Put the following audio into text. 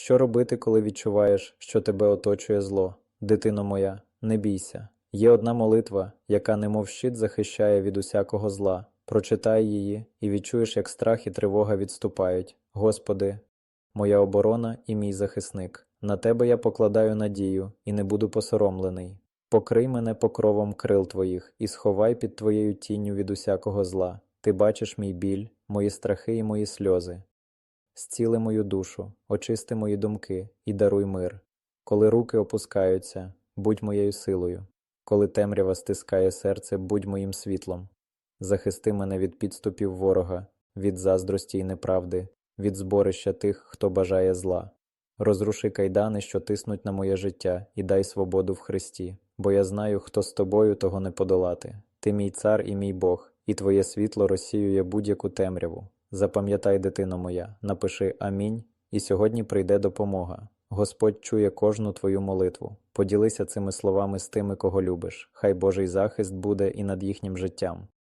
Що робити, коли відчуваєш, що тебе оточує зло? Дитино моя, не бійся. Є одна молитва, яка немов щит захищає від усякого зла. Прочитай її і відчуєш, як страх і тривога відступають. Господи, моя оборона і мій захисник. На тебе я покладаю надію і не буду посоромлений. Покрий мене покровом крил твоїх і сховай під твоєю тінню від усякого зла. Ти бачиш мій біль, мої страхи і мої сльози. Зціли мою душу, очисти мої думки і даруй мир. Коли руки опускаються, будь моєю силою. Коли темрява стискає серце, будь моїм світлом. Захисти мене від підступів ворога, від заздрості й неправди, від зборища тих, хто бажає зла. Розруши кайдани, що тиснуть на моє життя, і дай свободу в Христі, бо я знаю, хто з тобою того не подолати. Ти мій цар і мій Бог, і твоє світло розсіює будь-яку темряву. Запам'ятай, дитино моя, напиши Амінь, і сьогодні прийде допомога. Господь чує кожну твою молитву. Поділися цими словами з тими, кого любиш. Хай Божий захист буде і над їхнім життям.